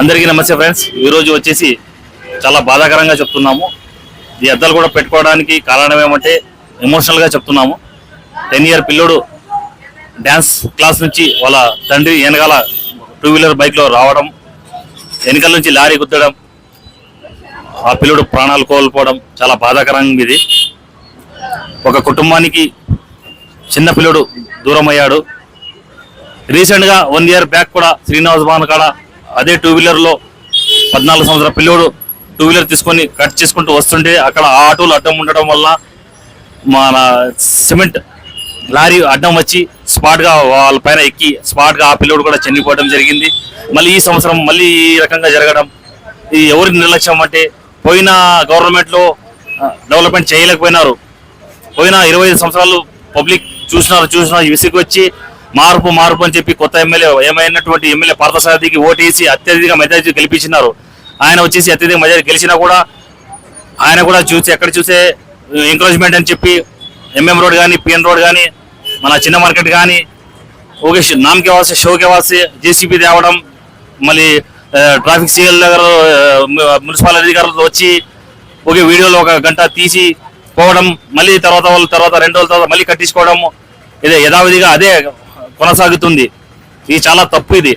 అందరికీ నమస్తే ఫ్రెండ్స్. ఈరోజు వచ్చేసి చాలా బాధాకరంగా చెప్తున్నాము. ఈ అద్దాలు కూడా పెట్టుకోవడానికి కారణం ఏమంటే ఎమోషనల్గా చెప్తున్నాము. టెన్ ఇయర్ పిల్లోడు డ్యాన్స్ క్లాస్ నుంచి వాళ్ళ తండ్రి వెనకాల టూ వీలర్ బైక్లో రావడం వెనకాల నుంచి లారీ గుద్దడం ఆ పిల్లోడు ప్రాణాలు కోల్పోవడం చాలా బాధాకరంగా ఇది ఒక కుటుంబానికి చిన్న పిల్లోడు దూరం అయ్యాడు రీసెంట్గా వన్ ఇయర్ బ్యాక్ కూడా శ్రీనివాస్ భవన్ కాడ అదే టూ వీలర్లో పద్నాలుగు సంవత్సరాల పిల్లోడు టూ వీలర్ తీసుకొని కట్ చేసుకుంటూ వస్తుంటే అక్కడ ఆటోలు అడ్డం ఉండడం వల్ల మన సిమెంట్ లారీ అడ్డం వచ్చి స్పాట్గా వాళ్ళ పైన ఎక్కి స్పాట్గా ఆ పిల్లోడు కూడా చనిపోవడం జరిగింది. మళ్ళీ ఈ సంవత్సరం మళ్ళీ ఈ రకంగా జరగడం. ఇది ఎవరి నిర్లక్ష్యం అంటే పోయిన గవర్నమెంట్లో డెవలప్మెంట్ చేయలేకపోయినారు. పోయిన ఇరవై ఐదు సంవత్సరాలు పబ్లిక్ చూసినారు చూసినారు. విసిగి వచ్చి మార్పు మార్పు అని చెప్పి కొత్త ఎమ్మెల్యే ఏమైనటువంటి ఎమ్మెల్యే పార్థసారథికి ఓటేసి అత్యధిక మెజార్టీ గెలిపించినారు. ఆయన వచ్చేసి అత్యధిక మెజార్టీ గెలిచినా కూడా ఆయన కూడా చూసి ఎక్కడ చూసే ఎంకరేజ్మెంట్ అని చెప్పి ఎంఎం రోడ్ కానీ పిఎన్ రోడ్ కానీ మన చిన్న మార్కెట్ కానీ ఓకే నామకే వాసి షోకే వాసి జేసీబీ తేవడం మళ్ళీ ట్రాఫిక్ సిఎల్ దగ్గర మున్సిపల్ అధికారులతో వచ్చి ఓకే వీడియోలో ఒక గంట తీసి పోవడం మళ్ళీ తర్వాత వాళ్ళ తర్వాత రెండు రోజుల తర్వాత మళ్ళీ కట్టించుకోవడం ఇదే యథావిధిగా అదే కొనసాగుతుంది. ఇది చాలా తప్పు ఇది.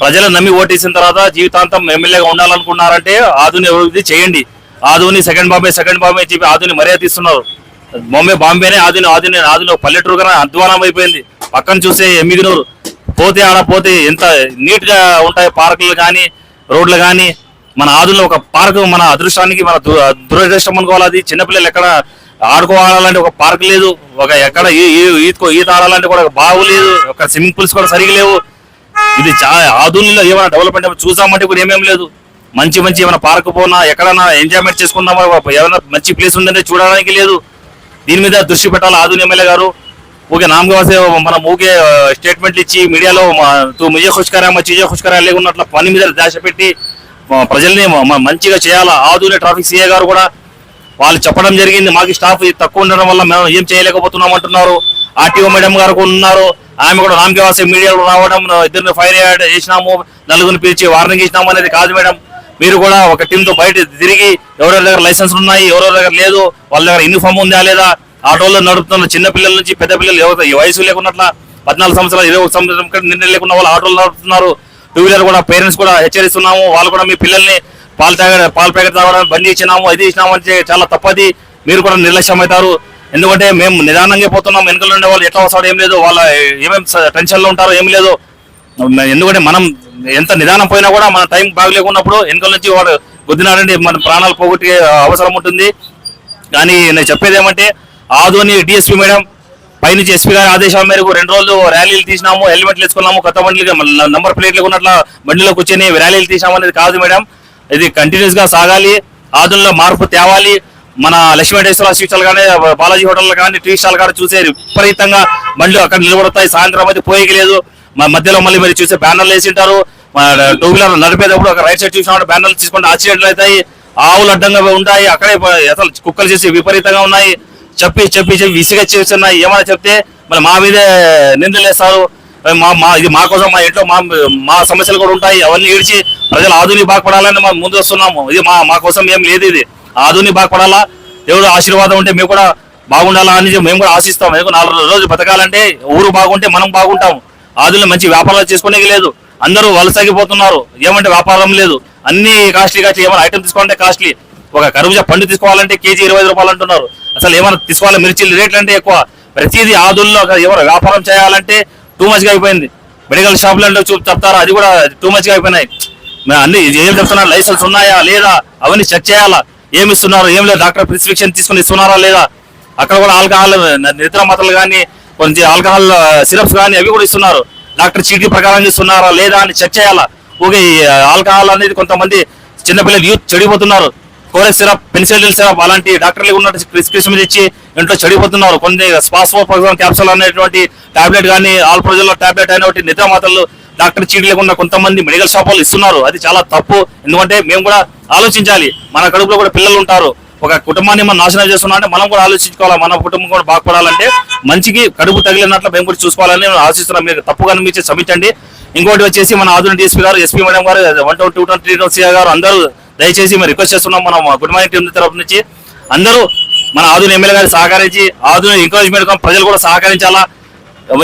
ప్రజలు నమ్మి ఓటేసిన తర్వాత జీవితాంతం ఎమ్మెల్యేగా ఉండాలనుకున్నారంటే ఆధుని అభివృద్ధి చేయండి. ఆధుని సెకండ్ బాంబే సెకండ్ బాంబే అని చెప్పి ఆధుని మర్యాద ఇస్తున్నారు బాంబే బాంబేనే ఆధుని ఆధుని ఆధుని పల్లెటూరుగా అధ్వానం అయిపోయింది. పక్కన చూస్తే ఎమ్మిగినూరు పోతే ఆడ పోతే ఎంత నీట్గా ఉంటాయి పార్కులు కానీ రోడ్లు కానీ. మన ఆదులో ఒక పార్కు మన అదృష్టానికి మన దు- దురదృష్టం అనుకోవాలి. అది చిన్నపిల్లలు ఎక్కడ ఆడుకోవాలంటే ఒక పార్క్ లేదు ఒక ఎక్కడ ఈ- ఈత ఆడాలంటే కూడా ఒక బావు లేదు ఒక స్విమ్మింగ్ పూల్స్ కూడా సరిగా లేవు. ఇది చాలా ఆధునిలో ఏమైనా డెవలప్మెంట్ చూసామంటే కూడా ఏమేం లేదు. మంచి మంచి ఏమైనా పార్క్ పోనా ఎక్కడైనా ఎంజాయ్మెంట్ చేసుకుందామా ఏమైనా మంచి ప్లేస్ ఉందంటే చూడడానికి లేదు. దీని మీద దృష్టి పెట్టాలి ఆధుని ఎమ్మెల్యే గారు. ఊకే నామకే మనం ఊకే స్టేట్మెంట్లు ఇచ్చి మీడియాలో తూ ముజే ఖుష్కరా మా చీజే ఖుష్కరా లేకున్నట్ల పని మీద దాశ పెట్టి ప్రజల్ని మంచిగా చేయాలా? ఆధునిక ట్రాఫిక్ సీఏ గారు కూడా వాళ్ళు చెప్పడం జరిగింది మాకు స్టాఫ్ తక్కువ ఉండడం వల్ల మేము ఏం చేయలేకపోతున్నాం అంటున్నారు. ఆర్టీఓ మేడం గారు కూడా ఉన్నారు. ఆమె కూడా నామకే మీడియాలో రావడం ఇద్దరిని ఫైర్ చేసినాము నలుగురిని పిలిచి వార్నింగ్ ఇచ్చినాము అనేది కాదు మేడం. మీరు కూడా ఒక టీంతో బయట తిరిగి ఎవరెవరి దగ్గర లైసెన్స్ ఉన్నాయి ఎవరెవరి దగ్గర లేదు వాళ్ళ దగ్గర యూనిఫామ్ ఉందా లేదా ఆటోలో నడుపుతున్న చిన్న పిల్లల నుంచి పెద్ద పిల్లలు ఎవరు ఈ వయసు లేకున్నట్ల పద్నాలుగు సంవత్సరాలు ఇరవై సంవత్సరం కంటే లేకుండా వాళ్ళు ఆటోలు నడుపుతున్నారు. టూ వీలర్ కూడా పేరెంట్స్ కూడా హెచ్చరిస్తున్నాము వాళ్ళు కూడా మీ పిల్లల్ని పాలు తాగ పాల ప్యాకెట్ తాగడం బండి ఇచ్చినాము అది ఇచ్చినాము అంటే చాలా తప్పది. మీరు కూడా నిర్లక్ష్యం అవుతారు. ఎందుకంటే మేము నిదానంగా పోతున్నాం. వెనుకలు ఉండే వాళ్ళు ఎట్లా వస్తాడో ఏం లేదు. వాళ్ళ ఏమేమి టెన్షన్లో ఉంటారో ఏం లేదు. ఎందుకంటే మనం ఎంత నిదానం పోయినా కూడా మన టైం బాగలేకున్నప్పుడు వెనుకల నుంచి వాడు గుద్దినాడండి మన ప్రాణాలు పోగొట్టే అవసరం ఉంటుంది. కానీ నేను చెప్పేది ఏమంటే ఆదోని డిఎస్పీ మేడం పైనుంచి ఎస్పీ గారి ఆదేశాల మేరకు రెండు రోజులు ర్యాలీలు తీసినాము హెల్మెట్లు వేసుకున్నాము కొత్త బండ్లు నంబర్ ప్లేట్లు ఉన్నట్ల బండిలో కూర్చొని ర్యాలీలు తీసినాము అనేది కాదు మేడం. ఇది కంటిన్యూస్గా సాగాలి ఆదుల్లో మార్పు తేవాలి. మన లక్ష్మీటేశ్వర స్వీట్స్ కానీ బాలాజీ హోటల్ కానీ టీ స్టాల్ కానీ చూసే విపరీతంగా బండ్లు అక్కడ నిలబడతాయి. సాయంత్రం అయితే పోయేకి లేదు మధ్యలో మళ్ళీ మరి చూసే బ్యానర్లు వేసి ఉంటారు. టూ వీలర్ నడిపేటప్పుడు ఒక రైట్ సైడ్ చూసినప్పుడు బ్యానర్లు తీసుకుంటే యాక్సిడెంట్లు అవుతాయి. ఆవులు అడ్డంగా ఉంటాయి. అక్కడే అసలు కుక్కలు చేసి విపరీతంగా ఉన్నాయి. చెప్పి చెప్పి చెప్పి విసిగా చేస్తున్నాయి ఏమైనా చెప్తే మరి మా మీదే నిందలేస్తారు. మా మా ఇది మా కోసం మా ఇంట్లో మా మా సమస్యలు కూడా ఉంటాయి. అవన్నీ ఇడిచి ప్రజలు ఆధునిక బాగుపడాలని మనం ముందు వస్తున్నాము. ఇది మా మా కోసం ఏం లేదు ఇది. ఆధునిక బాగుపడాలా? దేవుడు ఆశీర్వాదం ఉంటే మేము కూడా బాగుండాలా అని మేము కూడా ఆశిస్తాం. ఎందుకు నాలుగు రోజులు బతకాలంటే ఊరు బాగుంటే మనం బాగుంటాం. ఆధులు మంచి వ్యాపారాలు చేసుకునేకి లేదు. అందరూ వలసగిపోతున్నారు. ఏమంటే వ్యాపారం లేదు. అన్ని కాస్ట్లీ కాస్ట్లీ ఏమైనా ఐటమ్ తీసుకోవాలంటే కాస్ట్లీ ఒక కరుబుజ పండు తీసుకోవాలంటే కేజీ ఇరవై రూపాయలు అంటున్నారు. అసలు ఏమైనా తీసుకోవాలి? మిర్చి రేట్లు అంటే ఎక్కువ. ప్రతిదీ ఆదుల్లో ఎవరు వ్యాపారం చేయాలంటే టూ మచ్ అయిపోయింది. మెడికల్ షాపులు అంటే చెప్తారా? అది కూడా టూ మచ్ అయిపోయినాయి. అన్ని ఏం చెప్తున్నారు? లైసెన్స్ ఉన్నాయా? లేదా? అవన్నీ చెక్ చేయాలా? ఏమి ఇస్తున్నారు? ఏం లేదు? డాక్టర్ ప్రిస్క్రిప్షన్ తీసుకుని ఇస్తున్నారా? లేదా? అక్కడ కూడా ఆల్కహాల్ నిద్ర మాత్రలు కానీ కొంచెం ఆల్కహాల్ సిరప్స్ కానీ అవి కూడా ఇస్తున్నారు. డాక్టర్ చీటీ ప్రకారం ఇస్తున్నారా? లేదా? అని చెక్ చేయాలా? ఓకే ఆల్కహాల్ అనేది కొంతమంది చిన్నపిల్లలు యూత్ చెడిపోతున్నారు. కోరెక్ సిరప్ పెన్సిల్ సిరప్ అలాంటి డాక్టర్లు ఉన్నట్టు ప్రిస్క్రిప్షన్ ఇచ్చి ఇంట్లో చెడిపోతున్నారు. కొన్ని శ్వాస క్యాప్సూల్ అనేటువంటి టాబ్లెట్ కానీ ఆల్ ప్రజల్లో టాబ్లెట్ అనేటువంటి నిద్ర మాత్రలు డాక్టర్ చీటీ లేకుండా కొంతమంది మెడికల్ షాప్ వాళ్ళు ఇస్తున్నారు. అది చాలా తప్పు. ఎందుకంటే మేము కూడా ఆలోచించాలి. మన కడుపులో కూడా పిల్లలు ఉంటారు. ఒక కుటుంబాన్ని మనం నాశనం చేస్తున్నాం అంటే మనం కూడా ఆలోచించుకోవాలి. మన కుటుంబం కూడా బాగుపడాలంటే మంచికి కడుపు తగిలినట్లు మేము కూడా చూసుకోవాలని నేను ఆశిస్తున్నాం. మీరు తప్పుగా అనిపించి క్షమించండి. ఇంకోటి వచ్చేసి మన ఆధునిక డీసీపీ గారు ఎస్పీ మేడం గారు వన్ టూ టూ త్రీ సిఆ గారు అందరూ దయచేసి మేము రిక్వెస్ట్ చేస్తున్నాం. మనం గుడ్ మార్నింగ్ టీం తరఫు నుంచి. అందరూ మన ఆధునిక ఎమ్మెల్యే గారు సహకరించి ఆధునిక ఎంకరేజ్మెంట్ ప్రజలు కూడా సహకరించాలా?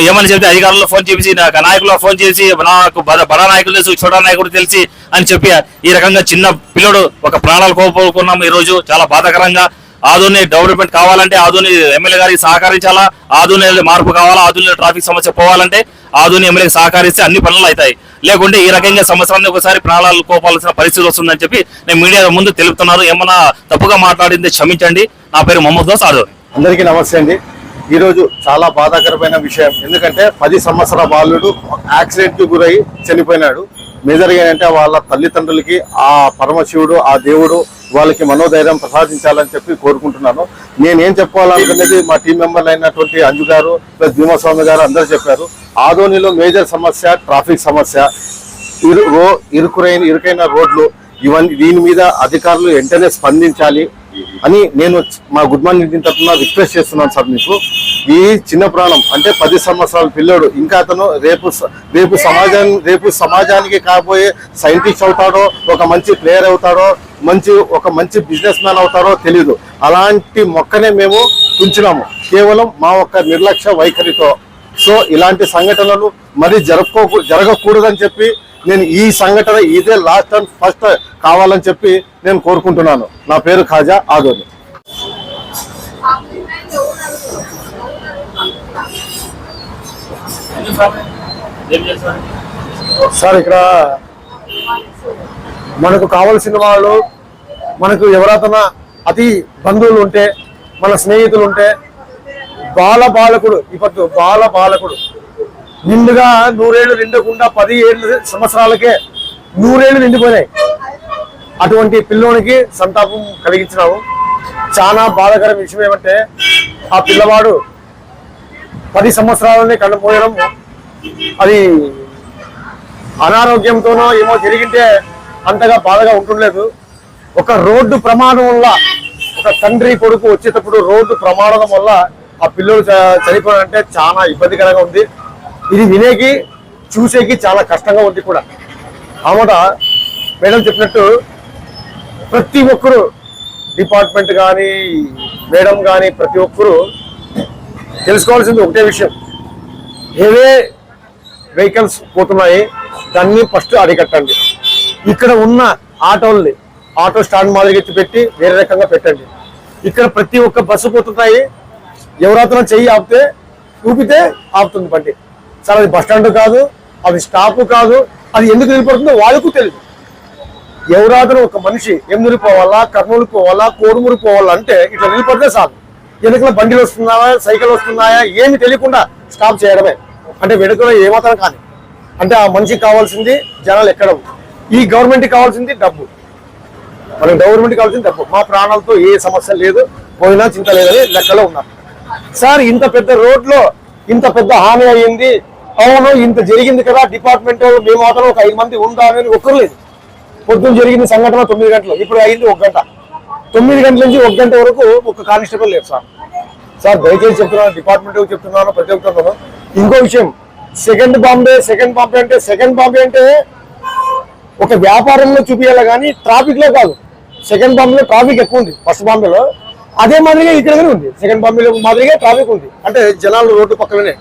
ఏమని చెప్తే అధికారులు ఫోన్ చేసి నాకు నాయకులు ఫోన్ చేసి నాకు బడా నాయకులు తెలుసు చోటా నాయకుడు తెలిసి అని చెప్పి ఈ రకంగా చిన్న పిల్లడు ఒక ప్రాణాలు కోల్పోకున్నాం ఈ రోజు చాలా బాధాకరంగా. ఆధునిక డెవలప్మెంట్ కావాలంటే ఆధునిక ఎమ్మెల్యే గారికి సహకరించాలా? ఆధునిక మార్పు కావాలా? ఆధునిక ట్రాఫిక్ సమస్య పోవాలంటే ఆధునిక ఎమ్మెల్యేకి సహకరిస్తే అన్ని పనులు అవుతాయి. లేకుంటే ఈ రకంగా సంవత్సరానికి ఒకసారి ప్రాణాలు కోపాల్సిన పరిస్థితి వస్తుందని చెప్పి నేను మీడియా ముందు తెలుపుతున్నారు. ఏమన్నా తప్పుగా మాట్లాడింది క్షమించండి. నా పేరు మహమ్మద్ దోస్ అందరికీ నమస్తే అండి. ఈరోజు చాలా బాధాకరమైన విషయం. ఎందుకంటే పది సంవత్సరాల బాలుడు యాక్సిడెంట్కి గురై చనిపోయినాడు. మేజర్గా ఏంటంటే వాళ్ళ తల్లిదండ్రులకి ఆ పరమశివుడు ఆ దేవుడు వాళ్ళకి మనోధైర్యం ప్రసాదించాలని చెప్పి కోరుకుంటున్నాను. నేనేం చెప్పాలనుకున్నది మా టీం మెంబర్లు అయినటువంటి అంజు గారు ప్లస్ భీమస్వామి గారు అందరూ చెప్పారు. ఆదోనిలో మేజర్ సమస్య ట్రాఫిక్ సమస్య. ఇరు రో ఇరుకురైన ఇరుకైన రోడ్లు. ఇవన్నీ దీని మీద అధికారులు వెంటనే స్పందించాలి. అని నేను మా గుడ్ మార్నింగ్ టీం తరఫున రిక్వెస్ట్ చేస్తున్నాను సార్ మీకు. ఈ చిన్న ప్రాణం అంటే పది సంవత్సరాల పిల్లోడు ఇంకా అతను రేపు స- రేపు సమాజాన్ని రేపు సమాజానికి కాబోయే సైంటిస్ట్ అవుతాడో ఒక మంచి ప్లేయర్ అవుతాడో మంచి ఒక మంచి బిజినెస్ మ్యాన్ అవుతారో తెలియదు అలాంటి మొక్కనే మేము ఉంచినాము కేవలం మా ఒక్క నిర్లక్ష్య వైఖరితో సో ఇలాంటి సంఘటనలు మరి జరుపుకో జరగకూడదని చెప్పి నేను ఈ సంఘటన ఇదే లాస్ట్ అండ్ ఫస్ట్ కావాలని చెప్పి నేను కోరుకుంటున్నాను. నా పేరు ఖాజా ఆదోని. సార్ ఇక్కడ మనకు కావలసిన వాళ్ళు మనకు ఎవరైనా అతి బంధువులు ఉంటే మన స్నేహితులు ఉంటే బాల బాలకుడు ఇప్పుడు బాల బాలకుడు నిండుగా నూరేళ్ళు నిండకుండా పది ఏళ్ళు సంవత్సరాలకే నూరేళ్ళు నిండిపోయినాయి. అటువంటి పిల్లోనికి సంతాపం కలిగించినాము చాలా బాధాకర విషయం ఏమంటే ఆ పిల్లవాడు పది సంవత్సరాలనే కళ్ళపోయడం అది అనారోగ్యంతోనో ఏమో జరిగింటే అంతగా బాధగా ఉంటుండలేదు. ఒక రోడ్డు ప్రమాదం వల్ల ఒక తండ్రి కొడుకు వచ్చేటప్పుడు రోడ్డు ప్రమాదం వల్ల ఆ పిల్లలు చ- చనిపోయారంటే చాలా ఇబ్బందికరంగా ఉంది. ఇది వినేకి చూసేకి చాలా కష్టంగా ఉంది కూడా. ఆమట మేడం చెప్పినట్టు ప్రతి ఒక్కరు డిపార్ట్మెంట్ కానీ మేడం కానీ ప్రతి ఒక్కరు తెలుసుకోవాల్సింది ఒకటే విషయం. ఏవే వెహికల్స్ పోతున్నాయి దాన్ని ఫస్ట్ అరికట్టండి. ఇక్కడ ఉన్న ఆటోల్ని ఆటో స్టాండ్ మాదిరిగా పెట్టి వేరే రకంగా పెట్టండి. ఇక్కడ ప్రతి ఒక్క బస్సు పోతున్నాయి ఎవరైనా చెయ్యి ఆపితే ఊపితే ఆపుతుంది బండి. సార్ అది బస్ స్టాండ్ కాదు అది స్టాప్ కాదు అది ఎందుకు నిలబడుతుందో వాళ్ళకు తెలియదు ఎవరాదరూ ఒక మనిషి ఎమ్మిరి పోవాలా కర్నూలు పోవాలా కోడుమూరు పోవాలా అంటే ఇట్లా నిలబడితే చాలు. వెనుకల బండిలు వస్తున్నాయా సైకిల్ వస్తున్నాయా ఏమి తెలియకుండా స్టాప్ చేయడమే. అంటే వెనుకలో ఏమాత్రం కానీ. అంటే ఆ మనిషికి కావాల్సింది జనాలు ఎక్కడం ఈ గవర్నమెంట్కి కావాల్సింది డబ్బు. మనకి గవర్నమెంట్ కావాల్సింది డబ్బు. మా ప్రాణాలతో ఏ సమస్య లేదు పోయినా చింత లేదని లెక్కలో ఉన్నారు. సార్ ఇంత పెద్ద రోడ్లో ఇంత పెద్ద హాని అయ్యింది. అవును ఇంత జరిగింది కదా డిపార్ట్మెంట్ మేము మాత్రం ఒక ఐదు మంది ఉండాలని ఒక్కరు లేదు. పొద్దున్న జరిగింది సంఘటన తొమ్మిది గంటలు. ఇప్పుడు అయింది ఒక గంట. తొమ్మిది గంటల నుంచి ఒక గంట వరకు ఒక కానిస్టేబుల్ లేదు సార్. సార్ దయచేసి చెప్తున్నాను డిపార్ట్మెంట్ చెప్తున్నాను ప్రతి ఒక్కరు ఇంకో విషయం సెకండ్ బాంబే సెకండ్ బాంబే అంటే సెకండ్ బాంబే అంటే ఒక వ్యాపారంలో చూపించాలి కానీ ట్రాఫిక్లో కాదు. సెకండ్ బాంబేలో ట్రాఫిక్ ఎక్కువ ఉంది. ఫస్ట్ బాంబేలో అదే మాదిరిగా ఇక్కడ ఉంది. సెకండ్ బాంబేలో మాదిరిగా ట్రాఫిక్ ఉంది. అంటే జనాలు రోడ్డు పక్కనే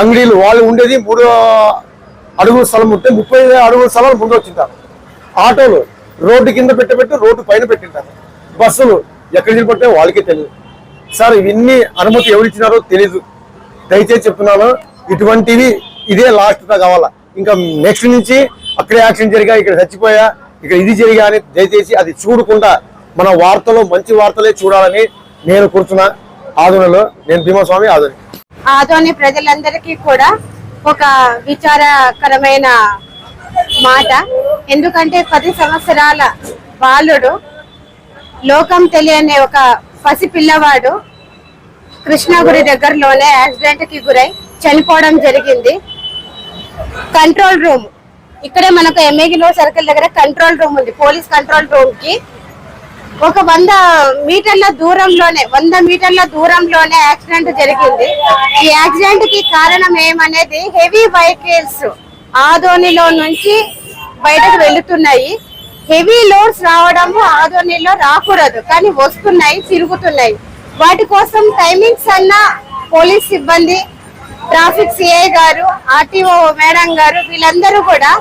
అంగడీలు వాళ్ళు ఉండేది మూడు అడుగుల స్థలం ఉంటే ముప్పై అడుగుల స్థలాలు ముందు వచ్చింటారు. ఆటోలు రోడ్డు కింద పెట్టబెట్టి రోడ్డు పైన పెట్టింటారు. బస్సులు ఎక్కడ నిలబడితే వాళ్ళకే తెలియదు. సార్ ఇవన్నీ అనుమతి ఎవరిచ్చినారో తెలీదు. దయచేసి చెప్తున్నాను ఇటువంటివి ఇదే లాస్ట్ కావాలా. ఇంకా నెక్స్ట్ నుంచి అక్కడే యాక్సిడెంట్ జరిగా ఇక్కడ చచ్చిపోయా ఇక్కడ ఇది జరిగా అని దయచేసి అది చూడకుండా మన వార్తలు మంచి వార్తలే చూడాలని నేను కూర్చున్న ఆదునలో నేను భీమస్వామి ఆదుని ఆదోని ప్రజలందరికీ కూడా ఒక విచారకరమైన మాట. ఎందుకంటే పది సంవత్సరాల బాలుడు లోకం తెలియని ఒక పసి పిల్లవాడు కృష్ణగుడి దగ్గరలోనే యాక్సిడెంట్కి గురై చనిపోవడం జరిగింది. Control room. ఇక్కడే మనకు ఎమ్మెగిలో సర్కిల్ దగ్గర కంట్రోల్ రూమ్ ఉంది. పోలీస్ కంట్రోల్ రూమ్కి ఒక వంద మీటర్ల దూరంలోనే వంద మీటర్ల దూరంలోనే యాక్సిడెంట్ జరిగింది. ఈ యాక్సిడెంట్కి కారణం ఏమనేది హెవీ వెహికల్స్ ఆదోనిలో నుంచి బయటకు వెళుతున్నాయి. హెవీ లోడ్స్ రావడము ఆదోనిలో రాకూడదు కానీ వస్తున్నాయి తిరుగుతున్నాయి. వాటి కోసం టైమింగ్స్ అన్న పోలీస్ సిబ్బంది ట్రాఫిక్ సిఐ గారు ఆర్టీఓ మేడం గారు వీళ్ళందరూ కూడా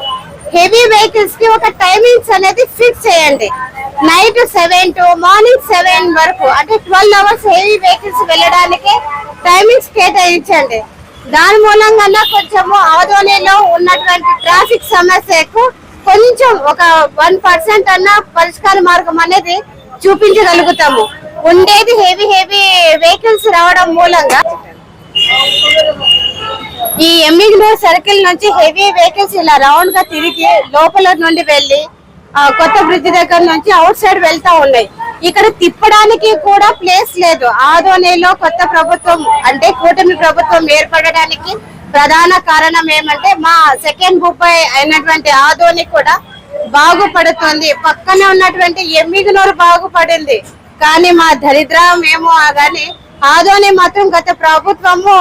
హెవీ వెహికల్స్కి ఒక టైమింగ్స్ అనేది ఫిక్స్ చేయండి. Night seven to morning seven వరకు అంటే ట్వెల్వ్ అవర్స్ హెవీ వెహికల్స్ వెళ్ళడానికి టైమింగ్స్ కేటాయించండి. దాని మూలంగా కొంచెము ఆదోనిలో ఉన్నటువంటి ట్రాఫిక్ సమస్యకు కొంచెం ఒక వన్ పర్సెంట్ అన్న పరిష్కార మార్గం అనేది చూపించగలుగుతాము. ఉండేది హెవీ హెవీ వెహికల్స్ రావడం మూలంగా. ఈ ఎమ్మిగ్నూర్ సర్కిల్ నుంచి హెవీ వెహికల్స్ ఇలా రౌండ్గా తిరిగి లోపల నుండి వెళ్ళి కొత్త బ్రిడ్జ్ దగ్గర నుంచి అవుట్ సైడ్ వెళ్తా ఉన్నాయి. ఇక్కడ తిప్పడానికి కూడా ప్లేస్ లేదు. ఆదోనిలో కొత్త ప్రభుత్వం అంటే కూటమి ప్రభుత్వం ఏర్పడడానికి ప్రధాన కారణం ఏమంటే మా సెకండ్ బుబ్బై అయినటువంటి ఆదోని కూడా బాగుపడుతుంది. పక్కనే ఉన్నటువంటి ఎమ్మిగనూరు బాగుపడింది. కానీ మా దరిద్రం ఏమో కానీ ఆదోని మాత్రం గత ప్రభుత్వము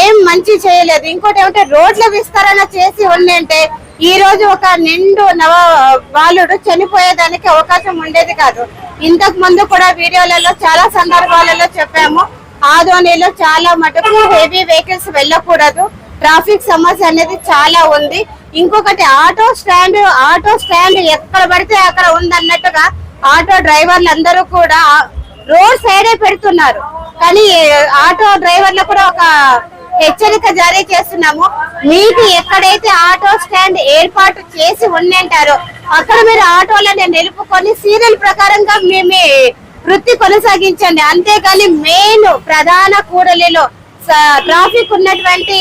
ఏం మంచి చేయలేదు. ఇంకోటి ఏమంటే రోడ్ల విస్తరణ చేసి ఉండింటే ఈ రోజు ఒక నిండు నవ బాలుడు చనిపోయేదానికి అవకాశం ఉండేది కాదు. ఇంతకు ముందు కూడా వీడియోలలో చాలా సందర్భాలలో చెప్పాము. ఆదోనిలో చాలా మటుకు హెవీ వెహికల్స్ వెళ్ళకూడదు. ట్రాఫిక్ సమస్య అనేది చాలా ఉంది. ఇంకొకటి ఆటో స్టాండ్ ఆటో స్టాండ్ ఎక్కడ పడితే అక్కడ ఉందన్నట్టుగా ఆటో డ్రైవర్లు అందరూ కూడా రోడ్ సైడే పెడుతున్నారు. కానీ ఆటో డ్రైవర్లు కూడా ఒక హెచ్చరిక జారీ చేస్తున్నాము. మీకు ఎక్కడైతే ఆటో స్టాండ్ ఏర్పాటు చేసి ఉండింటారో అక్కడ మీరు ఆటోలను నిలుపుకొని సీరియల్ ప్రకారంగా మేము వృత్తి కొనసాగించండి. అంతేకాని మెయిన్ ప్రధాన కూడలిలో ట్రాఫిక్ ఉన్నటువంటి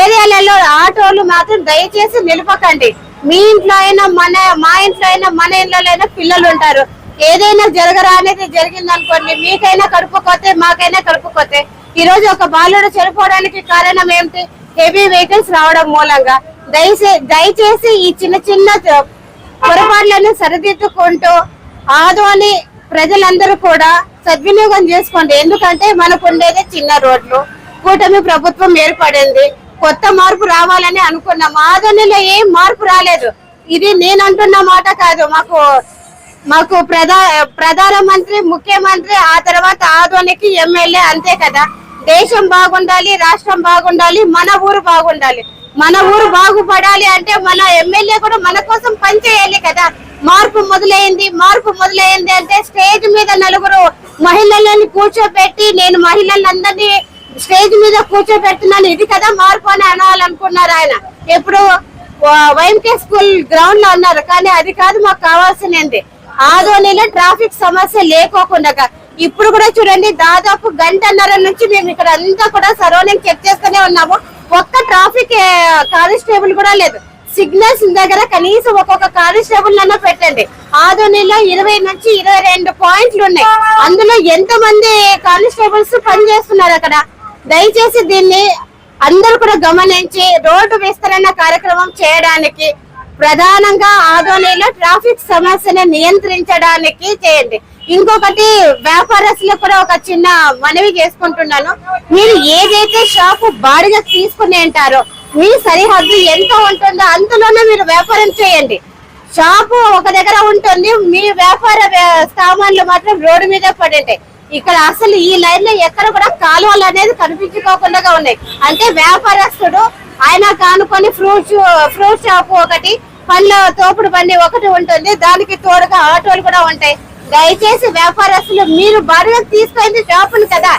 ఏరియాలలో ఆటోలు మాత్రం దయచేసి నిలపకండి. మీ ఇంట్లో అయినా మన మా ఇంట్లో అయినా మన ఇంట్లో అయినా పిల్లలు ఉంటారు. ఏదైనా జరగరా అనేది జరిగిందనుకోండి మీకైనా కడుపుకోతే మాకైనా కడుపుకోతే ఈ రోజు ఒక బాలుడు చనిపోవడానికి కారణం ఏమిటి? హెవీ వెహికల్స్ రావడం మూలంగా. దయచే దయచేసి ఈ చిన్న చిన్న పొరపాట్లను సరిదిద్దుకుంటూ ఆదోని ప్రజలందరూ కూడా సద్వినియోగం చేసుకోండి. ఎందుకంటే మనకు ఉండేది చిన్న రోడ్లు. కూటమి ప్రభుత్వం ఏర్పడింది. కొత్త మార్పు రావాలని అనుకున్నాం. ఆదోనిలో ఏం మార్పు రాలేదు. ఇది నేను అంటున్న మాట కాదు. మాకు మాకు ప్రధా ప్రధానమంత్రి ముఖ్యమంత్రి ఆ తర్వాత ఆదోనికి ఎమ్మెల్యే అంతే కదా. దేశం బాగుండాలి రాష్ట్రం బాగుండాలి మన ఊరు బాగుండాలి. మన ఊరు బాగుపడాలి అంటే మన ఎమ్మెల్యే కూడా మన కోసం పనిచేయాలి కదా. మార్పు మొదలైంది మార్పు మొదలైంది అంటే స్టేజ్ మీద నలుగురు మహిళలని కూర్చోబెట్టి నేను మహిళలందరినీ స్టేజ్ మీద కూర్చోబెడుతున్నాను. ఇది కదా మార్పు అని అనాలనుకున్నారు ఆయన. ఎప్పుడు వైఎంకే స్కూల్ గ్రౌండ్లో ఉన్నారు కానీ అది కాదు మాకు కావాల్సింది ఆదోనిలో ట్రాఫిక్ సమస్య లేకోకుండా ఇప్పుడు కూడా చూడండి దాదాపు గంటన్నర నుంచి మేము ఇక్కడ అంతా కూడా సరౌండింగ్ చెక్ చేస్తూనే ఉన్నాము. ఒక్క ట్రాఫిక్ కానిస్టేబుల్ కూడా లేదు. సిగ్నల్స్ దగ్గర కనీసం ఒక్కొక్క కానిస్టేబుల్ అన్న పెట్టండి. ఆదోనిలో ఇరవై నుంచి ఇరవై రెండు పాయింట్లు ఉన్నాయి. అందులో ఎంత మంది కానిస్టేబుల్స్ పనిచేస్తున్నారు అక్కడ? దయచేసి దీన్ని అందరూ కూడా గమనించి రోడ్డు విస్తరణ కార్యక్రమం చేయడానికి ప్రధానంగా ఆదోనిలో ట్రాఫిక్ సమస్యను నియంత్రించడానికి చేయండి. ఇంకొకటి వ్యాపారస్తులకు కూడా ఒక చిన్న మనవి చేసుకుంటున్నాను. మీరు ఏదైతే షాపు బాడిగా తీసుకుని ఉంటారో మీ సరిహద్దు ఎంత ఉంటుందో అంతలోనే మీరు వ్యాపారం చేయండి. షాపు ఒక దగ్గర ఉంటుంది మీ వ్యాపార సామాన్లు మాత్రం రోడ్డు మీద పడింటాయి ఇక్కడ అసలు ఈ లైన్లో ఎక్కడ కూడా కాలువలు అనేది కనిపించుకోకుండా ఉన్నాయి. అంటే వ్యాపారస్తుడు ఆయన కానుకొని ఫ్రూట్ ఫ్రూట్ షాప్ ఒకటి పండ్ల తోపుడు బండి ఒకటి ఉంటుంది. దానికి తోడుగా ఆటోలు కూడా ఉంటాయి. దయచేసి వ్యాపారస్తులు మీరు బాడిగా తీసుకుంది షాపులు కదా.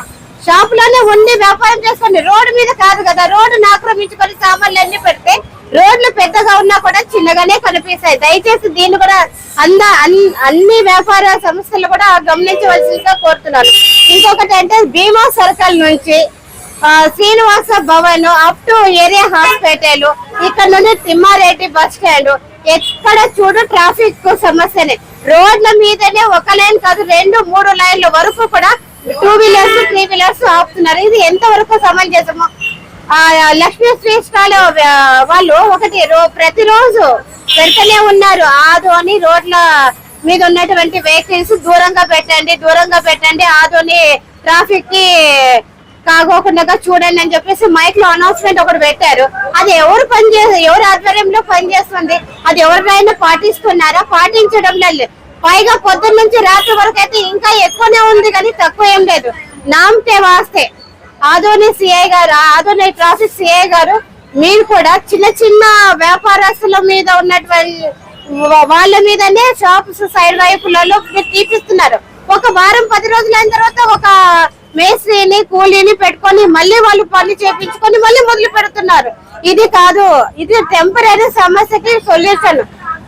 షాప్లోనే ఉండి వ్యాపారం చేసుకోండి. రోడ్డు మీద కాదు కదా రోడ్డును ఆక్రమించుకొని సామాన్లు అన్ని పెడితే రోడ్లు పెద్దగా ఉన్నా కూడా చిన్నగానే కనిపిస్తాయి. దయచేసి దీన్ని కూడా అంద అన్- అన్ని వ్యాపార సంస్థలు కూడా గమనించవలసిందిగా కోరుతున్నాను. ఇంకొకటి అంటే భీమా సర్కల్ నుంచి Srinivasa Bhavan up to area hospital ఇక్కడ నుండి తిమ్మారెడ్డి బస్ స్టాండ్. ఎక్కడ చూడు ట్రాఫిక్ సమస్యనే. రోడ్ల మీదనే ఒక లైన్ కాదు రెండు మూడు లైన్ల వరకు కూడా టూ వీలర్స్ త్రీ వీలర్స్ ఆపుతున్నారు. ఇది ఎంత వరకు సమంజసము లక్ష్మీ శ్రీ స్టాల్ వాళ్ళు ఒకటి రో- ప్రతిరోజు పెడుతూనే ఉన్నారు. ఆదు అని రోడ్ల మీద ఉన్నటువంటి వెహికల్స్ దూరంగా పెట్టండి దూరంగా పెట్టండి. ఆదోని ట్రాఫిక్కి కాకోకుండా చూడండి అని చెప్పేసి మైక్లో అనౌన్స్మెంట్ ఒకటి పెట్టారు. అది ఎవరు పని చేసి ఎవరు ఆధ్వర్యంలో పనిచేస్తుంది అది ఎవరినైనా పాటిస్తున్నారా? పాటించడం లేదు. పైగా పొద్దున్న నుంచి రాత్రి వరకు అయితే ఇంకా ఎక్కువనే ఉంది కానీ తక్కువ ఏం లేదు. నామతే వాస్తే. ఆదోని సిఐ గారు ఆదోని ట్రాఫిక్ సిఐ గారు మీరు కూడా చిన్న చిన్న వ్యాపారస్తుల మీద ఉన్నటువంటి వాళ్ళ మీదనే షాప్స్ సైడ్ వైపులలో మీరు తీపిస్తున్నారు. ఒక వారం పది రోజులైన తర్వాత ఒక మేస్త్రీని కూలీని పెట్టుకొని మళ్ళీ వాళ్ళు పని చేపించుకొని మళ్ళీ మొదలు పెడుతున్నారు. ఇది కాదు ఇది టెంపరీ సమస్యకి సొల్యూషన్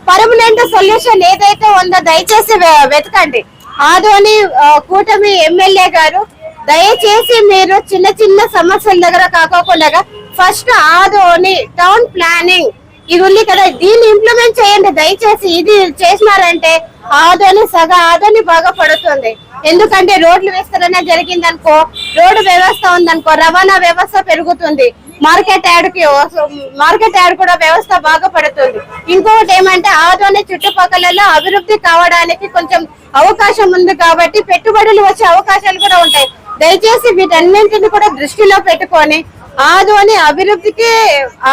పర్మనెంట్ సొల్యూషన్ ఏదైతే ఉందో దయచేసి వె- వెతకండి. ఆదోని కూటమి ఎమ్మెల్యే గారు దయచేసి మీరు చిన్న చిన్న సమస్యల దగ్గర కాకోకుండా ఫస్ట్ ఆదోని టౌన్ ప్లానింగ్ ఇది ఉంది కదా దీన్ని ఇంప్లిమెంట్ చేయండి. దయచేసి ఇది చేసినారంటే ఆదోని సగ ఆదోని బాగా పడుతుంది. ఎందుకంటే రోడ్లు విస్తరణ జరిగింది అనుకో రోడ్డు వ్యవస్థ ఉందనుకో రవాణా వ్యవస్థ పెరుగుతుంది. మార్కెట్ యాడ్కి మార్కెట్ యాడ్ కూడా వ్యవస్థ బాగా పడుతుంది. ఇంకొకటి ఏమంటే ఆదోని చుట్టుపక్కలలో అభివృద్ధి కావడానికి కొంచెం అవకాశం ఉంది కాబట్టి పెట్టుబడులు వచ్చే అవకాశాలు కూడా ఉంటాయి. దయచేసి వీటన్నింటిని కూడా దృష్టిలో పెట్టుకొని ఆదోని అభివృద్ధికి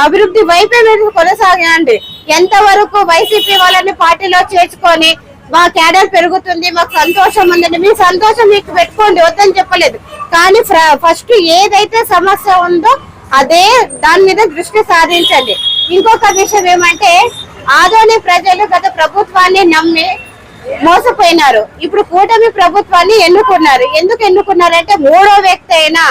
అభివృద్ధి వైపే మీరు కొనసాగండి ఎంత వరకు వైసీపీ వాళ్ళని పార్టీలో చేర్చుకొని మా క్యాడర్ పెరుగుతుంది మాకు సంతోషం ఉందండి. మీ సంతోషం మీకు పెట్టుకోండి వద్దని చెప్పలేదు. కానీ ఫస్ట్ ఏదైతే సమస్య ఉందో అదే దాని మీద దృష్టి సాధించండి. ఇంకొక విషయం ఏమంటే ఆదోని ప్రజలు గత ప్రభుత్వాన్ని నమ్మి మోసపోయినారు. ఇప్పుడు కూటమి ప్రభుత్వాన్ని ఎన్నుకున్నారు. ఎందుకు ఎన్నుకున్నారంటే మూడో వ్యక్తి అయినా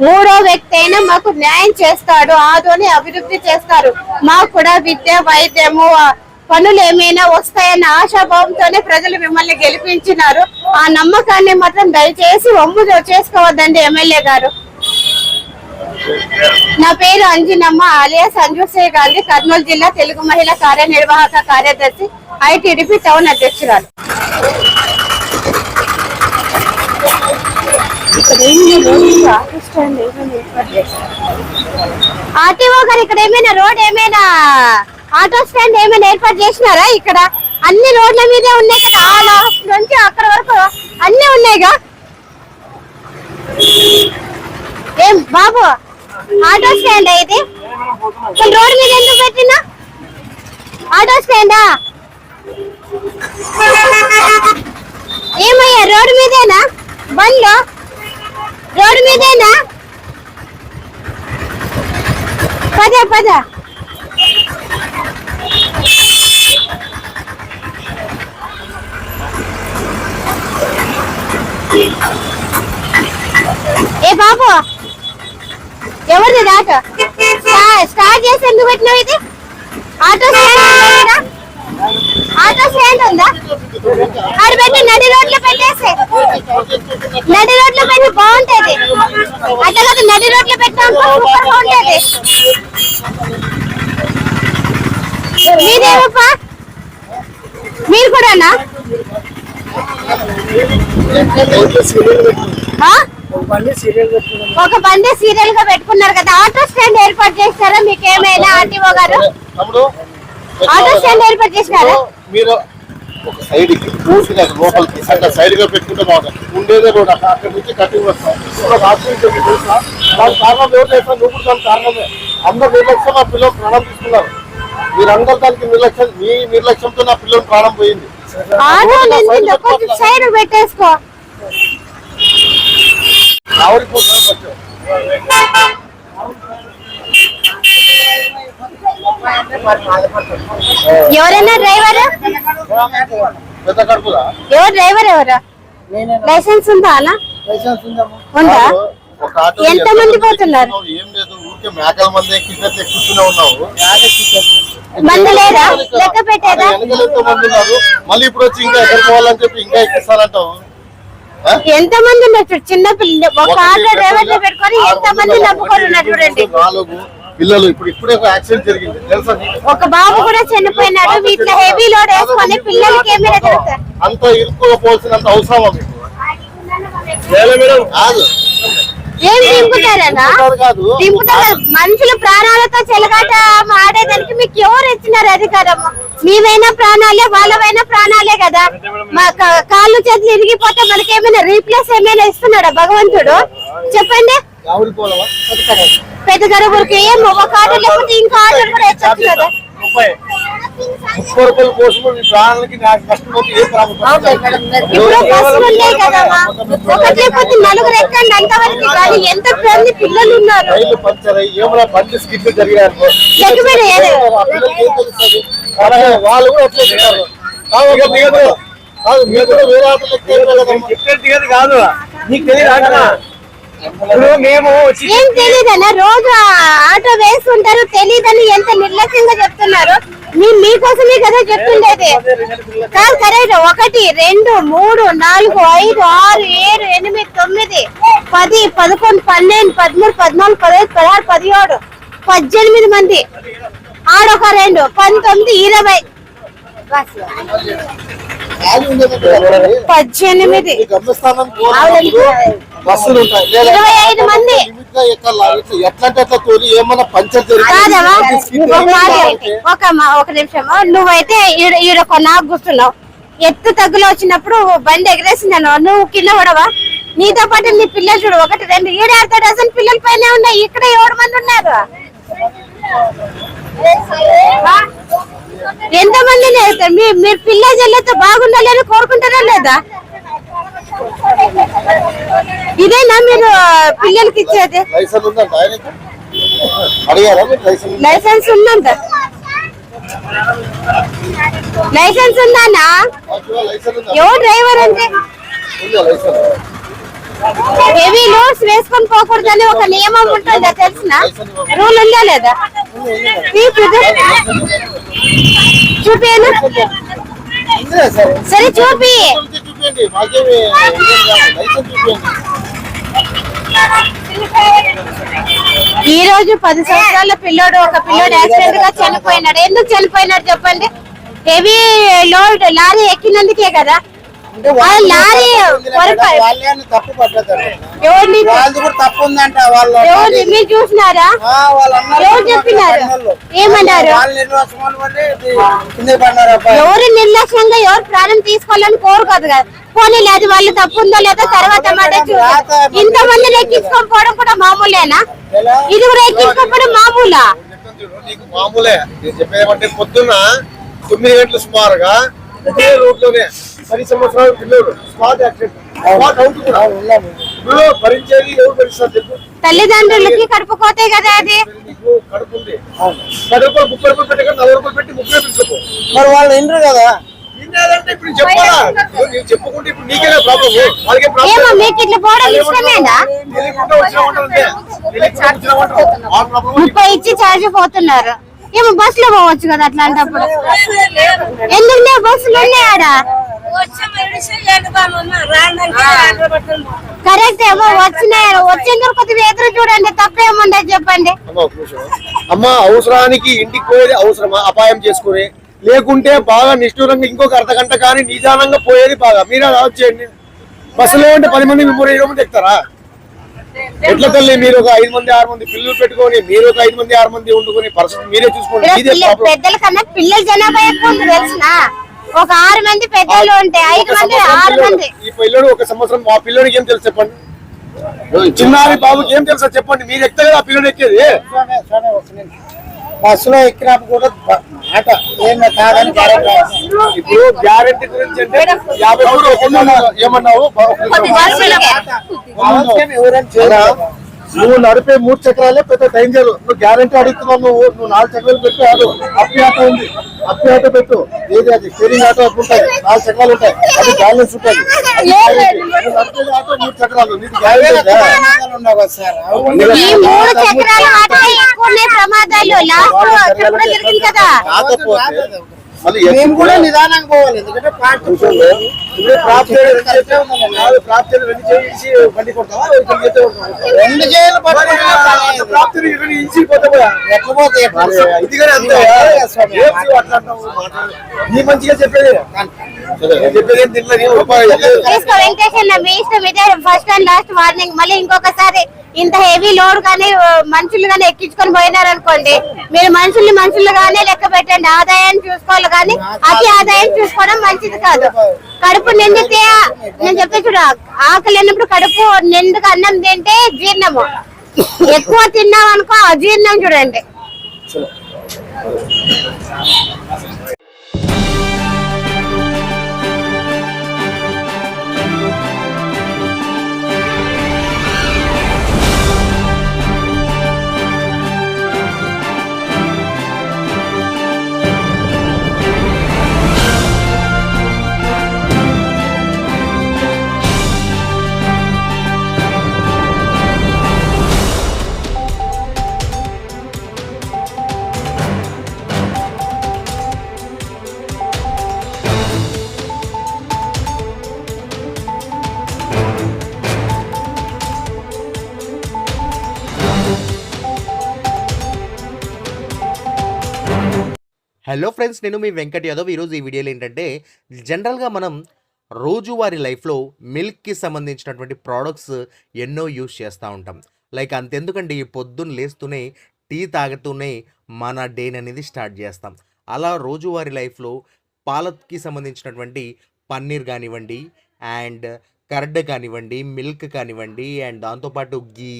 మూడో వ్యక్తి అయినా మాకు న్యాయం చేస్తాడు ఆదోని అభివృద్ధి చేస్తారు. మాకు కూడా విద్య వైద్యము పనులు ఏమైనా వస్తాయన్న ఆశాభావంతోనే ప్రజలు మిమ్మల్ని గెలిపించినారు. ఆ నమ్మకాన్ని మాత్రం దయచేసి ఒమ్ము చేసుకోవద్దండి ఎమ్మెల్యే గారు. నా పేరు అంజనమ్మ ఆలియా సంజుశ్రీ గాంధీ కర్నూలు జిల్లా తెలుగు మహిళా కార్యనిర్వాహక కార్యదర్శి ఐటీడీపీ టౌన్ అధ్యక్షురాలు. ఆర్టీఓ గారు ఇక్కడ ఏమైనా రోడ్ ఏమైనా ఆటో స్టాండ్ ఏమైనా ఏర్పాటు చేసినారా ఇక్కడ? అన్ని రోడ్ల మీదే ఉన్నాయి కదా ఆ లాస్ట్ నుంచి అక్కడ వరకు అన్ని ఉన్నాయిగా? ఏం బాబు ఆటో స్టాండ్ ఇది? రోడ్ మీద ఎందుకు పెట్టినా? ఆటో స్టాండా? ఏమయ్యా రోడ్ మీదేనా? బండ్లో? రోడ్డు మీదేనా? పద పద. ఏ బాబు ఎవరిది ఆటో? స్టార్ట్ చేసి ఎందుకు పెట్టినావు ఇది? ఆటో స్టాండ్ ఆటో స్టాండ్ ఉందా? ఆడ పెట్టి నడి రోడ్లో పెట్టేసి నడి రోడ్లో పెట్టి బాగుంటది. అట్లా కాదు నడి రోడ్లో పెట్టాం సూపర్గా ఉంటది మీదేమప్పా? మీరు కూడానా? ఒక బండి సీరియల్గా పెట్టుకున్నారు కదా. ఆటో స్టాండ్ ఏర్పాటు చేస్తారా మీకు ఏమైనా ఆర్టీఓ గారు? ఆటో స్టాండ్ ఏర్పాటు చేసినారా? మీరు ఒక సైడ్కి పూర్తిగా లోపలికి అట్లా సైడ్గా పెట్టుకుంటే బాగుంటుంది. ఉండేదే రోడ్ అక్కడ నుంచి కట్టింగ్ వస్తాం. ఒక యాక్సిడెంట్ జరిగింది తెలుసా? దానికి కారణం ఎవరు చేస్తారు నువ్వు కూడా దానికి కారణమే. అందరు నిర్లక్ష్యం ఆ పిల్లలు ప్రాణం తీసుకున్నారు. మీరందరూ దానికి నిర్లక్ష్యం మీ నిర్లక్ష్యంతో నా పిల్లలు ప్రాణం పోయింది. సైడ్ పెట్టేసుకో. ఎవరైనా డ్రైవర్? ఎవరు డ్రైవర్ ఎవరా? లైసెన్స్ ఉందా అలా ఉందా? ఎంత మంది పోతున్నారు? ఏం లేదు మంది లేదా? లెక్క పెట్టేదా? మళ్ళీ ఇప్పుడు వచ్చి ఇంకా ఎక్కడికి పోవాలని చెప్పి ఇంకా ఎక్కిస్తానంటావు ఎంత మంది ఉన్నారు? చిన్న పిల్ల ఒక ఒకటి, ఆటో డ్రైవర్ పెట్టుకొని ఎంత మంది నమ్ముకొని ఉన్నారు చూడండి. పిల్లలు ఇప్పుడు ఇప్పుడే ఒక యాక్సిడెంట్ జరిగింది. తెలుసా? ఒక బాబు కూడా చనిపోయినాడు. వీటిలో హెవీ లోడ్ వేసుకొని పిల్లలకి ఏమైనా అంత ఇరుక్కుగా పోల్సినంత అవసరమా మీకు? కాదు. ఏం దింపుతారన్నా దింపుతారు? కాదు. దింపుతారు? మనుషులు ప్రాణాలతో చెలగాట ఆడేదానికి మీకు ఎవరు ఇచ్చినారు అధికారం మీవైనా ప్రాణాలే వాళ్ళవైనా ప్రాణాలే కదా. మా కాళ్ళు చేతులు ఇరిగిపోతే మనకేమైనా రీప్లేస్ ఏమైనా ఇస్తున్నాడా భగవంతుడు? చెప్పండి. పెద్ద గరువులకి ఏం? ఒక ఆర్డర్ లేకపోతే ఇంకో ఆర్డర్ కూడా ఎత్తచ్చు కదా ముప్పై. రూపాయల కోసం మీ? ప్రాణాలకి నాకు కష్టం అవుతుంది ఏ ఎంత మంది పిల్లలు ఉన్నారు? రైలు పంచర్ అయ్యి ఏమైనా బండి వాళ్ళు కూడా అట్లే తింటారు? కాదు, మీరు కూడా వేరే ఆటలు నీకు తెలియదు ఆటనా ఇప్పుడు మేము వచ్చి ఏం తెలియదన్నా రోజు ఆటో వేస్తుంటారు తెలియదని ఎంత నిర్లక్ష్యంగా చెప్తున్నారు. మీ మీకోసమే కదా చెప్తుండేది. కాదు కరెక్ట్ ఒకటి రెండు మూడు నాలుగు ఐదు ఆరు ఏడు ఎనిమిది తొమ్మిది పది పదకొండు పన్నెండు పదమూడు పద్నాలుగు పదహైదు పదహారు పదిహేడు పద్దెనిమిది మంది. ఆడొక రెండు పంతొమ్మిది ఇరవై. పద్దెనిమిది. బస్సులు ఉంటాయి. లేదా ఇరవై ఐదు మంది? ఇట్లా ఎట్లా తోలి ఏమన్నా పంచర్ కాదమ్మా ఒక మాట ఒక మా- ఒక నిమిషం నువ్వైతే ఈడ ఈడ కొన్నాకు కూర్చున్నావు ఎత్తు తగ్గులు వచ్చినప్పుడు బండి ఎగరేసిందను నువ్వు కింద పడవా? నీతో పాటు నీ పిల్లలు చూడు ఒకటి రెండు ఏడు ఆడతా డజన్ పిల్లల పైన ఉన్నాయి. ఇక్కడ ఏడు మంది ఉన్నారు. ఎంత మంది మీ మీరు పిల్ల జల్లతో బాగుండాలని కోరుకుంటారా లేదా? ఇదేనా మీరు పిల్లలకి ఇచ్చేది? లైసెన్స్ ఉందంట లైసెన్స్ ఉందానా? ఎవరు డ్రైవర్ అంటే? హెవీ లోడ్స్ వేసుకొని పోకూడదని ఒక నియమం ఉంటుందా తెలిసిన? రూల్ ఉందా లేదా? ఉందా? సరే. చూపి. ఈ రోజు పది సంవత్సరాల పిల్లోడు ఒక పిల్లోడు యాక్సిడెంట్గా చనిపోయినాడు. ఎందుకు చనిపోయినాడు చెప్పండి? హెవీ లోడ్ లారీ ఎక్కినందుకే కదా. లారీ పొరపా- వాళ్ళని తప్పు పట్టలేదు ఎవరిని వాళ్ళది కూడా తప్పు ఉందంట వాళ్ళు ఎవరిని మీరు చూసినారా? ఆ, వాళ్ళు అన్నారు ఎవరు చెప్పినారు. ఏమన్నారు? నిర్లక్ష్యంగా ఎవరు ప్రాణం తీసుకోవాలని కోరుకోదు కదా పోనీ లేదు వాళ్ళు తప్పు ఉందో లేదో తర్వాత మాట చూద్దాం ఇంత మందిని ఎక్కించుకొని పోవడం కూడా మామూలేనా? ఇది కూడా ఎక్కించుకోవడం మామూలా? మామూలే. నేను చెప్పేమంటే పొద్దున్న తొమ్మిది గంటల సుమారుగా ఇదే రోడ్లోనే పది సంవత్సరాల పిల్లలు స్పాట్ యాక్సిడెంట్ స్పాట్ అవుట్ కూడా. ఇప్పుడు భరించేది ఎవరు భరిస్తారు చెప్పు? తల్లిదండ్రులకి కడుపు కోతే కదా అది. కడుపు ఉంది. పది రూపాయలు ముప్పై రూపాయలు పెట్టక నలభై రూపాయలు పెట్టి ముప్పై మరి వాళ్ళు వినరు కదా? ఇప్పుడు చెప్పాలా? చెప్పుకుంటే ఇప్పుడు నీకేనా ప్రాబ్లం? వాళ్ళకే ప్రాబ్లం ముప్పై ఇచ్చి ఛార్జ్ పోతున్నారు. ఏమో బస్లో పోవచ్చు కదా అట్లాంటప్పుడు. ఎందుకు బస్సులు ఉన్నాయి ఆడ? కరెక్ట్ ఏమో వచ్చినాయి వచ్చేందుకు కొద్దిగా ఎదురు చూడండి తప్పేముండదు చెప్పండి. అమ్మ అవసరానికి ఇంటికి పోయేది అవసరమా? అపాయం చేసుకుని. లేకుంటే బాగా నిష్ఠూరంగా ఇంకొక అర్ధ గంట కానీ నిదానంగా పోయేది బాగా. మీరు అలా వచ్చేయండి బస్సులో ఉంటే పది మంది ముప్పై ఇరవై మంది ఎక్కుతారా? ఎట్లా తల్లి మీరు ఒక ఐదు మంది ఆరు మంది పిల్లలు పెట్టుకొని మీరు ఒక ఐదు మంది ఆరు మంది వండుకొని పరిస్థితి మీరే చూసుకోండి. పెద్దల కన్నా పిల్లల జనాభా ఎక్కువ తెలిసిన? ఒక ఆరు మంది పెద్దలు ఉంటే ఐదు మంది సంవత్సరం ఆరు మంది. ఈ పిల్లడు ఒక సంవత్సరం మా పిల్లడికి ఏం తెలుసు చెప్పండి? చిన్నారి బాబుకి ఏం తెలుసా చెప్పండి? మీరు ఎక్కితే కదా ఆ పిల్లడు ఎక్కేది? బస్సులో ఎక్కినప్పుడు కూడా మాట ఏమి కాదని ఇప్పుడు గ్యారెంటీ గురించి అంటే యాభై ఏమన్నావు? ఎవరైనా నువ్వు నడిపే మూడు చక్రాలే పెద్ద డేంజర్ నువ్వు గ్యారెంటీ అడుగుతున్నావు నువ్వు నువ్వు నాలుగు చక్రాలు పెట్టు ఆడు అప్పి ఆటో ఉంది. అప్పి ఆటో పెట్టు. ఏది అది? స్టీరింగ్ ఆటో ఉంటాయి. నాలుగు చక్రాలు ఉంటాయి. అది బ్యాలెన్స్ ఉంటుంది. ఆటో మూడు చక్రాలు. నీకు ఉన్నాయి ప్రమాదాలు మేము కూడా నిదానంగా పోవాలి ఎందుకంటే రెండు చేయాలి ఎట్లా పోతే మంచిగా చెప్పేది. మీ ఇష్టం ఫస్ట్ అండ్ లాస్ట్ వార్నింగ్ మళ్ళీ ఇంకొకసారి ఇంత హెవీ లోడ్ కానీ మనుషులు కానీ ఎక్కించుకొని పోయినారనుకోండి మీరు మనుషుల్ని మనుషులు కానీ లెక్క పెట్టండి. ఆదాయాన్ని చూసుకోవాలి కానీ అతి ఆదాయం చూసుకోవడం మంచిది కాదు. కడుపు నిండితే నేను చెప్పే చూడ ఆకలి అన్నప్పుడు కడుపు నిండుగా అన్నం తింటే జీర్ణము. ఎక్కువ తిన్నాం అనుకో అజీర్ణం చూడండి. హలో ఫ్రెండ్స్ నేను మీ వెంకట్ యాదవ్. ఈరోజు ఈ వీడియోలో ఏంటంటే జనరల్గా మనం రోజువారీ లైఫ్లో మిల్క్కి సంబంధించినటువంటి ప్రోడక్ట్స్ ఎన్నో యూస్ చేస్తూ ఉంటాం. లైక్ అంతెందుకండి ఈ పొద్దున్న లేస్తూనే టీ తాగుతూనే మన డేని అనేది స్టార్ట్ చేస్తాం. అలా రోజువారీ లైఫ్లో పాలకి సంబంధించినటువంటి పన్నీర్ కానివ్వండి అండ్ కర్డ్ కానివ్వండి మిల్క్ కానివ్వండి అండ్ దాంతోపాటు గీ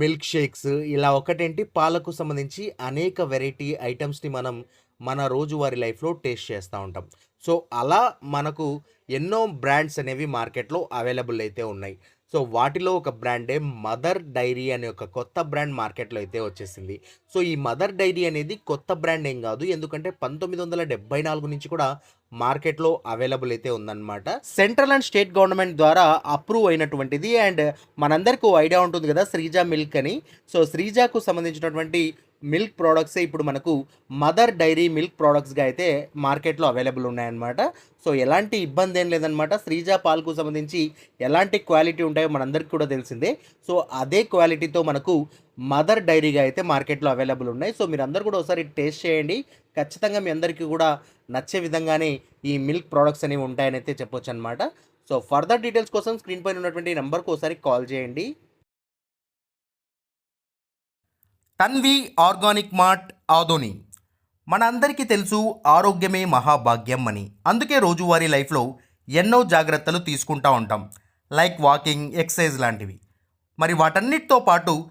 మిల్క్ షేక్స్ ఇలా ఒకటేంటి? పాలకు సంబంధించి అనేక వెరైటీ ఐటమ్స్ని మనం మన రోజువారీ లైఫ్లో టేస్ట్ చేస్తూ ఉంటాం. సో అలా మనకు ఎన్నో బ్రాండ్స్ అనేవి మార్కెట్లో అవైలబుల్ అయితే ఉన్నాయి. సో వాటిలో ఒక బ్రాండే మదర్ డైరీ అనే ఒక కొత్త బ్రాండ్ మార్కెట్లో అయితే వచ్చేసింది. సో ఈ మదర్ డైరీ అనేది కొత్త బ్రాండ్ ఏం కాదు. ఎందుకంటే పంతొమ్మిది వందల డెబ్బై నాలుగు నుంచి కూడా మార్కెట్లో అవైలబుల్ అయితే ఉందన్నమాట. సెంట్రల్ అండ్ స్టేట్ గవర్నమెంట్ ద్వారా అప్రూవ్ అయినటువంటిది అండ్ మనందరికీ ఐడియా ఉంటుంది కదా శ్రీజా మిల్క్ అని. సో శ్రీజాకు సంబంధించినటువంటి మిల్క్ ప్రోడక్ట్సే ఇప్పుడు మనకు మదర్ డైరీ మిల్క్ ప్రోడక్ట్స్గా అయితే మార్కెట్లో అవైలబుల్ ఉన్నాయన్నమాట. సో ఎలాంటి ఇబ్బంది ఏం లేదనమాట శ్రీజ పాలకు సంబంధించి ఎలాంటి క్వాలిటీ ఉంటాయో మనందరికీ కూడా తెలిసిందే. సో అదే క్వాలిటీతో మనకు మదర్ డైరీగా అయితే మార్కెట్లో అవైలబుల్ ఉన్నాయి. సో మీరు అందరు కూడా ఒకసారి టేస్ట్ చేయండి. ఖచ్చితంగా మీ అందరికీ కూడా నచ్చే విధంగానే ఈ మిల్క్ ప్రోడక్ట్స్ అనేవి ఉంటాయని అయితే చెప్పొచ్చు అనమాట సో ఫర్దర్ డీటెయిల్స్ కోసం స్క్రీన్ పైన ఉన్నటువంటి నెంబర్కి ఒకసారి కాల్ చేయండి. Tanvi organic mart Adoni. మనందరికీ తెలుసు ఆరోగ్యమే మహాభాగ్యం అని. అందుకే రోజువారీ లైఫ్లో ఎన్నో జాగ్రత్తలు తీసుకుంటా ఉంటాం. లైక్ వాకింగ్ ఎక్సర్సైజ్ లాంటివి. మరి వాటన్నిటితో పాటు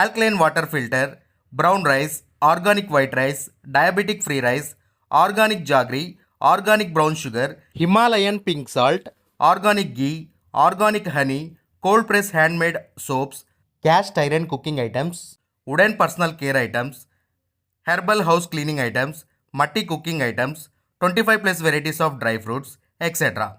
alkaline water filter, brown rice, organic white rice, diabetic free rice, organic jaggery, organic brown sugar, Himalayan pink salt, organic ghee, organic honey, cold press handmade soaps, cast iron cooking items, wooden personal care items, herbal house cleaning items, matti cooking items, 25 plus varieties of dry fruits, etc.